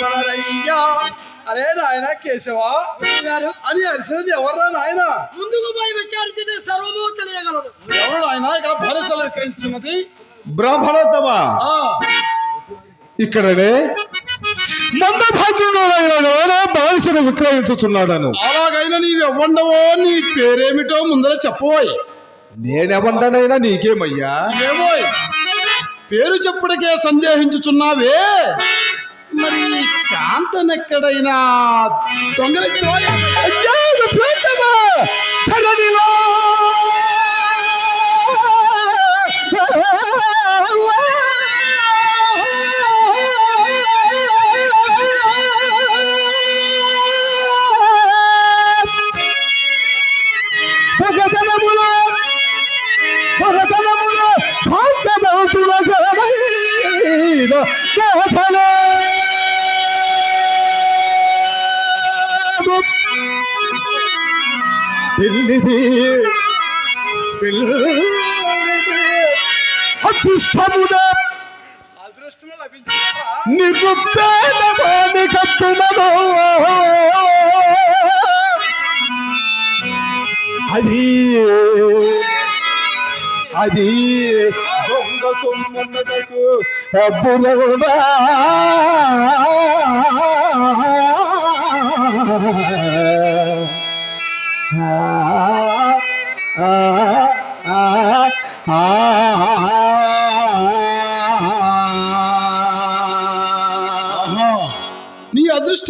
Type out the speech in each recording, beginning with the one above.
కొనరయ్యా అరే నాయన కేశవా అని అరిసినది ఎవర్రా నాయన? ముందుకు పోయి విచారించితే సర్వము తెలియగలదు. ఎవరు నాయన ఇక్కడ భరసలు ఎక్కించినది బ్రాహ్మణోత్తమా. ఇక్కడనే బాలిసిన విక్రయించుచున్నాడను. అలాగైనా నీవు ఎవ్వండవో నీ పేరేమిటో ముందర చెప్పబోయ్. నేనెవంటనైనా నీకేమయ్యా? ఏమోయ్ పేరు చెప్పుడికే సందేహించుచున్నావే. మరి కాంతనెక్కడైనా దొంగలిస్తావా పెళ్ళిది పిల్లిది అదృష్టమున నీకు పేదవాణి కట్టునదో అది అది దొంగ నీ అదృష్టం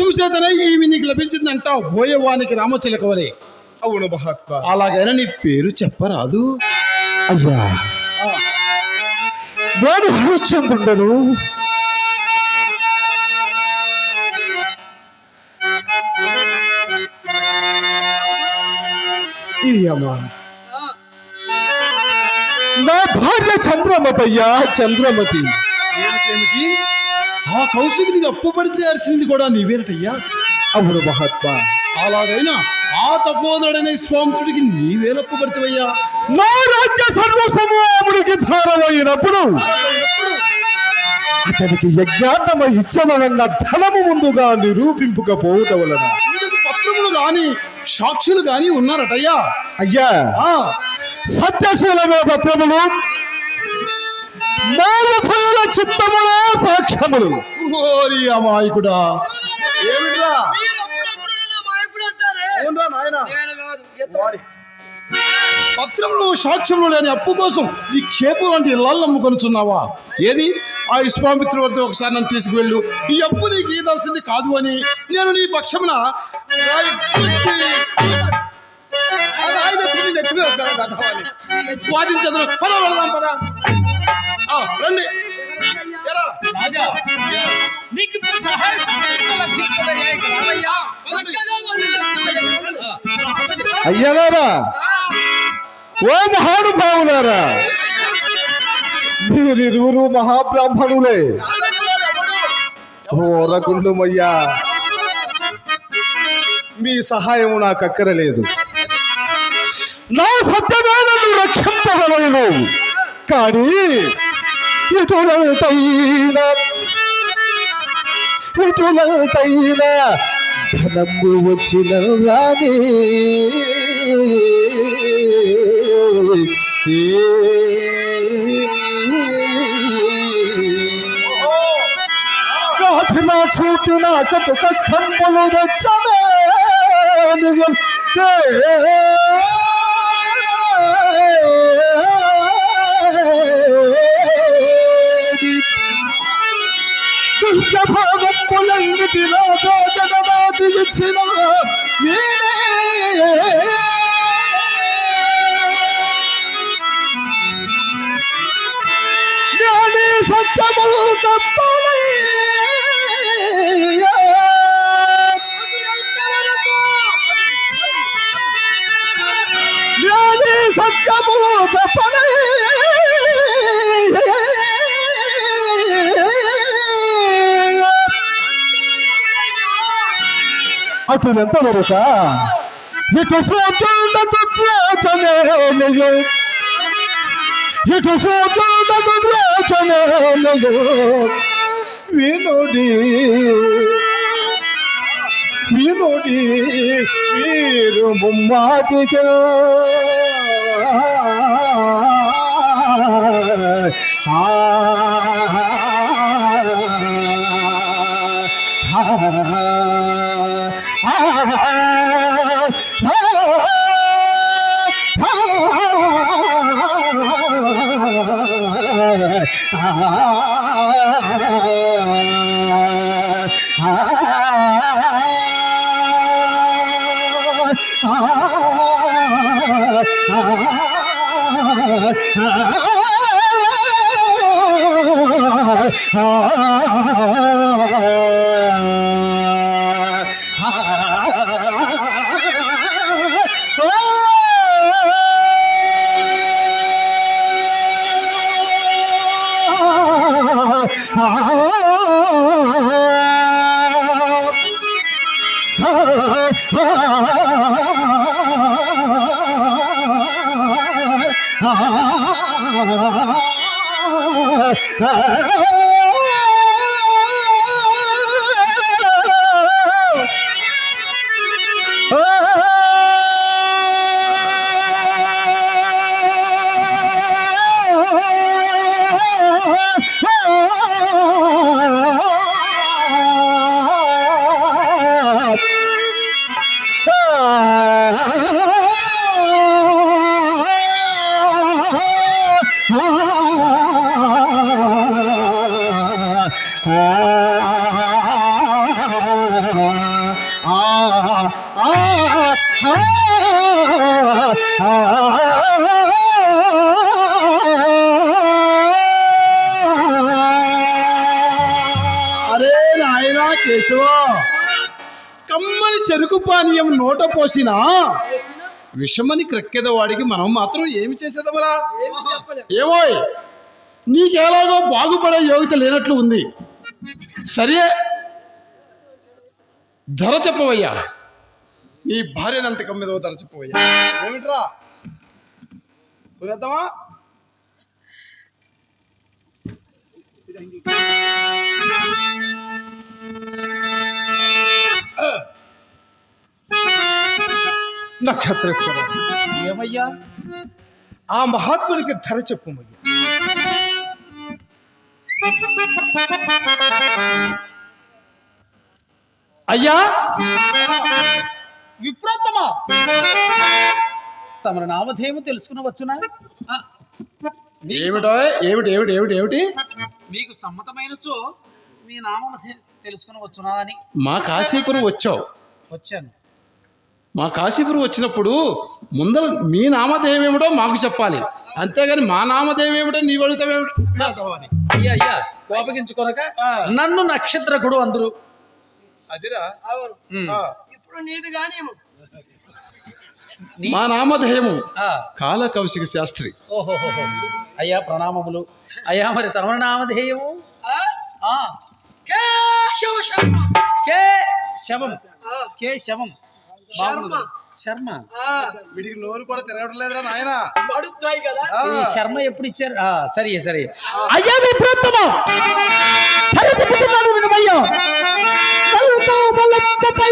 చేతనే ఈమె నీకు లభించింది అంటావు బోయవానికి రామచిలకవలే. అవును మహాత్మా. అలాగైనా నీ పేరు చెప్పరాదు. అయ్యా. నేను హరిశ్చంద్రుడను ఈ అమ్మా. నా భార్య చంద్రమతి. అయ్యా చంద్రమతి ఏమిటేమిటి ఆ కౌశికునికి అరిసింది కూడా నీవేనటయ్యా? అవును మహాత్మా. అలాగైనా ఆ తపోదడనే స్వామితుడికి నీవేలప్పు పడితేవయ్యా? నా రాజ్య సర్వసమూహముడికి ధారమైనప్పుడు అతనికి యజ్ఞాతమ ఇచ్చమనన్న ధనము ముందుగా నిరూపింపుకపోవటం వలన. పత్రములు గాని సాక్షులు గాని ఉన్నారటయ్యా అయ్యా. ఆ. సత్యశీలమే పత్రములు. మానవుల చిత్తములే సాక్ష్యములు. ఓరి అమాయకుడా. ఏమిట్రా. పత్రములు సాక్ష్యములు లేని అప్పు కోసం ఈ క్షేపు వంటి ఇళ్ళల్లో అమ్ముకొనుచున్నావా? ఏది? ఆ విశ్వామిత్ర వద్ద ఒకసారి నన్ను తీసుకువెళ్ళు. ఈ అప్పు నీకు ఈదాల్సింది కాదు అని నేను నీ పక్షమున రాయి గుచ్చి, ఆ రాయి నెత్తిని నెత్తి పద వెళదాం పద రండి రాజా నీకు ఇప్పుడు సహాయ అయ్యలారా ఓ మహానుభావులారా మీరిరువురు మహాబ్రాహ్మణులే మీ సహాయము నాకు అక్కరలేదు. నా సత్యమేనను రక్షింపగలను కానీ ఇటులంతైనా ఇటులంతైనా ధనము వచ్చిన రాని చూపిన చూచిన కపు కష్టములు తెచ్చనే సత్యము సత్యములు అటు ఎంత వరక ఇటు సోపుండ ఇటు సోదరుడను వేచనలు వినుడి. వినుడి. వీరు ముమ్మాటిగా Ah ఆ ఆ అరే నాయనా కేశవా కమ్మని చెరుకు పానీయం నోట పోసినా విషమని క్రక్కెదవాడికి మనం మాత్రం ఏమి చేసేదవరా ఏమోయ్ నీకెలాగో బాగుపడే యోగ్యత లేనట్లు ఉంది. సరే ధర చెప్పవయ్యా. నీ భార్యనంత కమ్మిదో ధర చెప్పవయ్యా. ఏమిట్రా? నక్షత్రేశ్వర ఏమయ్యా? ఆ మహాత్మునికి ధర చెప్పుమయ్యా అయ్యా! విప్రోత్తమా? తమ నామధేయము తెలుసుకునవచ్చునా మీకు ఏమిటో? ఏమిటి ఏమిటి ఏమిటి ఏమిటి? మీకు సమ్మతమైనచో మీ నామం తెలుసుకునవచ్చునా అని. మా కాశీపురం వచ్చావు. వచ్చాను. మా కాశీపురం వచ్చినప్పుడు ముందర మీ నామధేయం ఏమిటో మాకు చెప్పాలి. అంతేగాని మా నామధేయం ఏమిటో నీ అడుగుతావేమిటో అని అయ్యా అయ్యా కోపగించుకొనక నన్ను నక్షత్రకుడు అందరు. అదిరా. ఇప్పుడు నీది కానేమో నీ- మా నామధేయము. ఆ, కాల కౌశిక శాస్త్రి. అయ్యా ప్రణామములు. అయ్యా మరి తమ నామధేయము? కే శవం. ఆ, కే శవం. బాగున్నది. శర్మ. ఆ, వీడికి నోరు కూడా తిరగడం లేదురా నాయన. పడుతాయి కదా. ఈ శర్మ ఎప్పుడు ఇచ్చారు? ఆ, సరే సరే. అయ్యా మీ ప్రోత్తమా! వినమయ్యా. కలుతో బలపై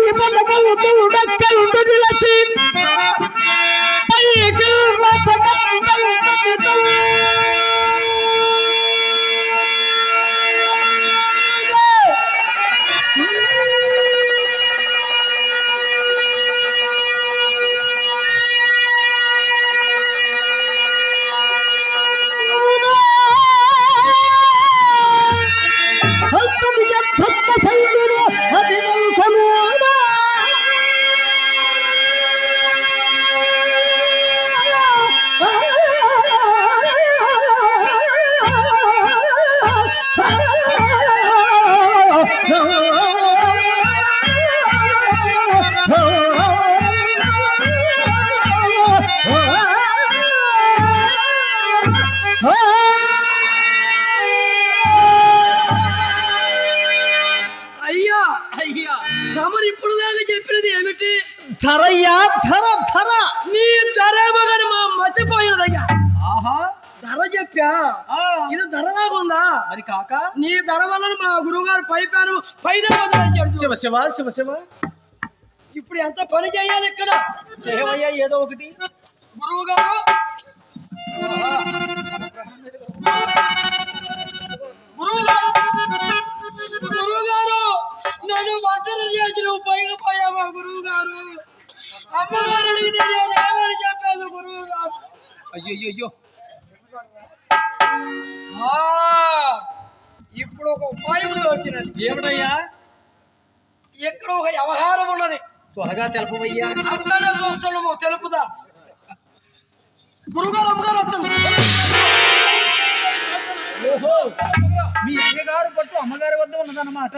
ఇప్పుడు దాకా చెప్పినది ఏమిటి? ధరయ్యా ధర ధర. నీ ధరేమో కానీ మా మతిపోయినదయ్యా ఆహా. ధర చెప్పా. ఇది ధరలాగా ఉందా? మరి కాక? నీ ధర వలన మా గురువు గారు పై పేరు పైన శివ శివ శివ శివ. ఇప్పుడు ఎంత పని చేయాలి ఇక్కడ? చేయవయ్యా ఏదో ఒకటి. గురువు గారు గురువు గారు గురువు గారు నన్ను ఒంటరి చేసి నువ్వు పైకి పోయావా గురువు గారు అమ్మగారు అడిగితే నేను ఏమని చెప్పాను గురువు గారు అయ్యో ఇప్పుడు ఒక ఉపాయం వచ్చినది ఏమిటయ్యా? ఇక్కడ ఒక వ్యవహారం ఉన్నది. త్వరగా తెలపవయ్యా. అక్కడే చూస్తున్నాము తెలుపుదా? గురుగారు అమ్మగారు వస్తుంది. మీ అయ్యగారు పట్టు అమ్మగారి వద్ద ఉన్నదన్నమాట.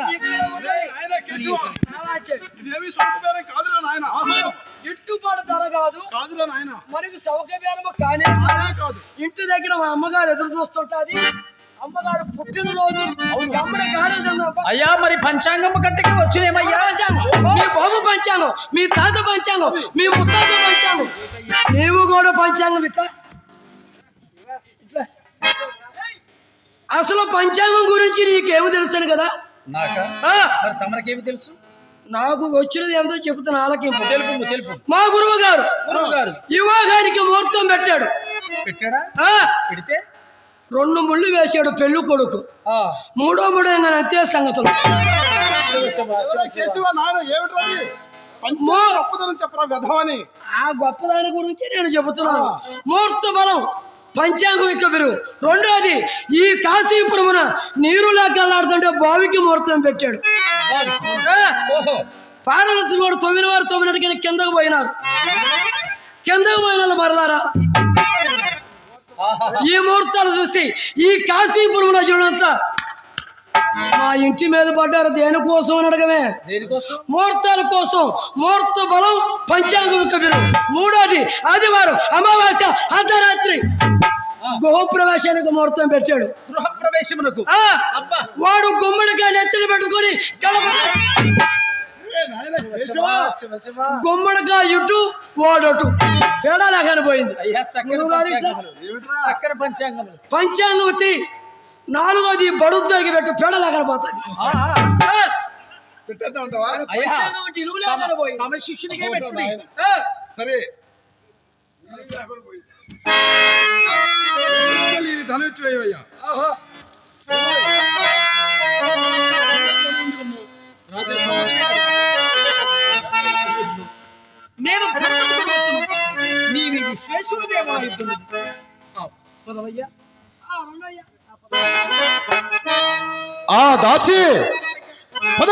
గిట్టుబాటు ధర కాదు. మనకి సౌక బేరము కానీ కాదు. ఇంటి దగ్గర మా అమ్మగారు ఎదురు చూస్తుంటది. అమ్మగారు పుట్టినరోజు. అయ్యా మరి పంచాంగం కత్తికి వచ్చినేమయ్యా? మీ బాబు పంచాంగం. మీ తాత పంచాంగం. మీ ముత్తాత పంచాంగం. నీవు కూడా పంచాంగం ఇట్లా. ఇట్లా. అసలు పంచాంగం గురించి నీకేమి తెలుసాను కదా? నాక? ఆ, మరి తమరికేమి తెలుసు? నాకు వచ్చినది ఏమిటో చెబుతున్నా ఆలకింపు. తెలుపు తెలుపు. మా గురువు గారు గురువు గారు యువగారికి ముహూర్తం పెట్టాడు. పెట్టాడా? ఆ, పెడితే? రెండు ముళ్ళు వేసాడు పెళ్ళి కొడుకు. ఆ, మూడో మూడో అంతే సంగతులు. చెప్పరా ఆ గొప్పదాని గురించి నేను చెబుతున్నాను. ముహూర్త బలం. పంచాంగం ఇక్క పెరుగు రెండోది ఈ కాశీపురమున నీరు లేకలాడుతుంటే బావికి ముహూర్తం పెట్టాడు. పాడలు కూడా తొమ్మిది వారు తొమ్మిదికి కిందకు పోయినారు. కిందకు పోయిన మరలారా? ఈ ముహూర్తాలు చూసి ఈ కాశీపురంలో చూడంతా మా ఇంటి మీద పడ్డారు దేనికోసం అని అడగమే? ముహూర్తాల కోసం. ముహూర్త బలం పంచాంగం కబిరు. మూడోది ఆదివారం అమావాస్య అర్ధరాత్రి. గృహప్రవేశానికి ముహూర్తం పెట్టాడు. గృహ ప్రవేశమునకు ఆ. అబ్బా. వాడు గుమ్మడికాయ నెత్తిన పెట్టుకొని గడప ఇటు వాడటు. తేడా లేకని పోయింది. అయ్యా చక్కెర గురువు గారు ఇట్లా. పంచాంగములు. ఏమిట్రా చక్కెర పంచాంగములు. పంచాంగం తీ. నాలుగోది బడుద్దాకి పెట్టు పేడ లేకని పోతుంది ఆ, ఆ, ఆ, పెట్టేద్దాం అంటావా అయ్యా. పంచాంగం ఒకటి ఇలుగు లేకని పోయింది తమ శిష్యునికే పెట్టుకుని నాయన. ఆ, సరే. నేను. నీవి అవుతున్నది ఆ, పదవయ్యా. ఆ, ఉన్నాయ్యా. ఆ దాసి! పద!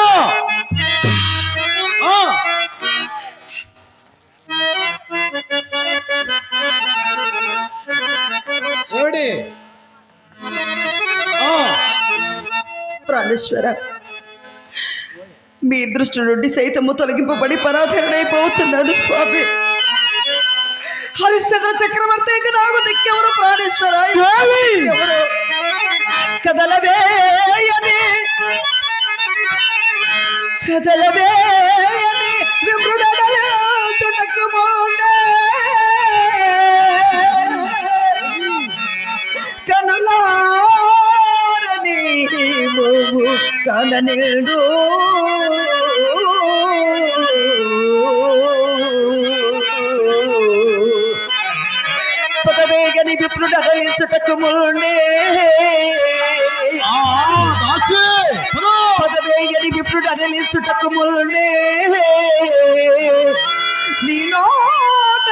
ఏమిటి ప్రాణేశ్వర మీ దృష్టి నుండి సైతము తొలగింపబడి పరాధరణైపోతున్నాను స్వామి. హరిశ్చంద్ర చక్రవర్తి నాకు దిక్కెవరు ప్రాణేశ్వర? దిక్కెవరు? కదలవేయని కదలవేయని విమృడనలు తునకుమోండే. కనులారని మోము కననేడు పదవేగని విప్రుడు ముండే పదవేగని విప్రుడు అదలించుటకు ముండే నీ నోట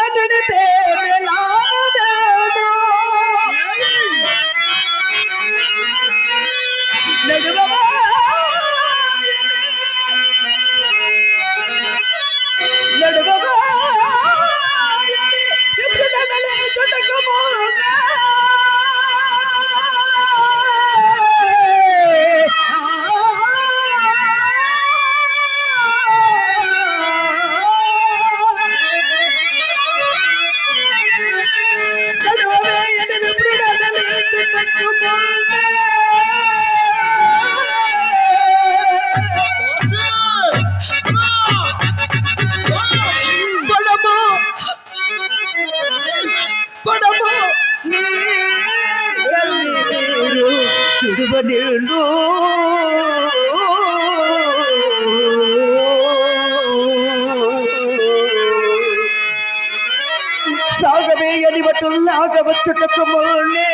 బటుల్లాగవచ్చుటకు మొన్నే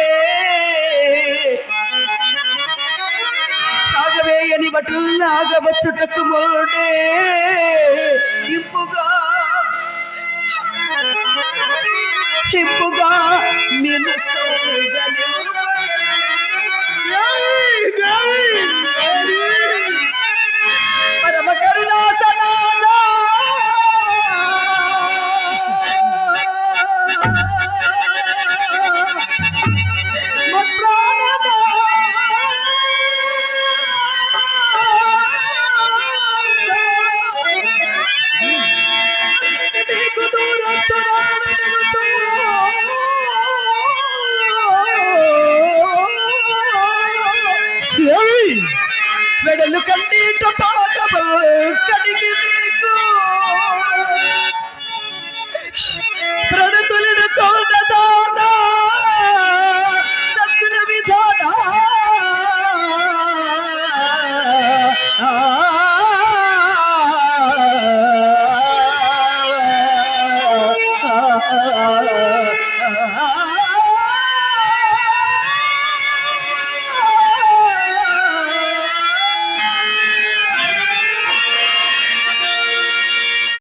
సాగవేయని బటుల్లాగవచ్చుటకు మొన్నే ఇంపుగా ఇంపుగా నిన్ను